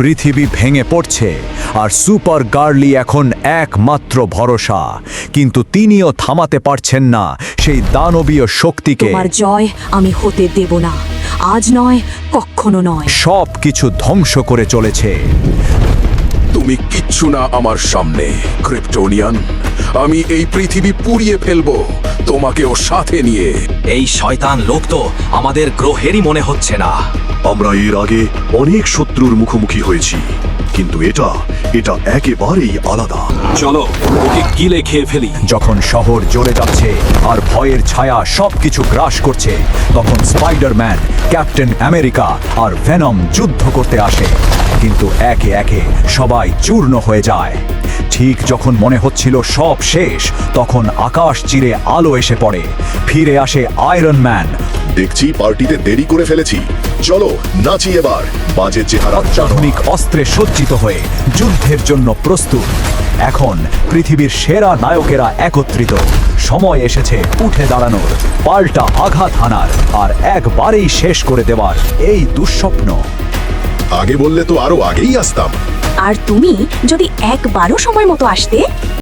পৃথিবী ভেঙে পড়ছে আর সুপার গার্লি এখন একমাত্র ভরসা। কিন্তু তিনিও থামাতে পারছেন না সেই দানবীয় শক্তিকে। তোমার জয় আমি হতে দেব না। আজ নয় কখনো নয়। সব কিছু ধ্বংস করে চলেছে। তুমি কিচ্ছু না আমার সামনে ক্রিপ্টোনিয়ান। আমি এই পৃথিবী পুড়িয়ে ফেলব। তোমাকেও সাথে নিয়ে। এই শয়তান লোক তো আমাদের গ্রহেরই মনে হচ্ছে না। আমরা এর আগে অনেক শত্রুর মুখোমুখি হয়েছি কিন্তু এটা এটা একেবারেই আলাদা। চলো ওকে গিলে খেয়ে ফেলি। যখন শহর জ্বলে যাচ্ছে আর ভয়ের ছায়া সবকিছু গ্রাস করছে তখন স্পাইডারম্যান ক্যাপ্টেন আমেরিকা আর ভেনম যুদ্ধ করতে আসে। কিন্তু একে একে সবাই চূর্ণ হয়ে যায়। ঠিক যখন মনে হচ্ছিল সব শেষ তখন আকাশ চিরে আলো এসে পড়ে। ফিরে আসে আয়রন ম্যান দেখছি পার্টিতে দেরি করে ফেলেছি। চলো নাচি এবার। বাজে চেহারা। অত্যাধুনিক অস্ত্রে সজ্জিত হয়ে যুদ্ধের জন্য প্রস্তুত। এখন পৃথিবীর সেরা নায়কেরা একত্রিত। সময় এসেছে উঠে দাঁড়ানোর। পাল্টা আঘাত হানার। আর একবারেই শেষ করে দেওয়ার এই দুঃস্বপ্ন। আগে বললে তো আরও আগেই আসতাম। আর তুমি যদি একবারও সময় মতো আসতে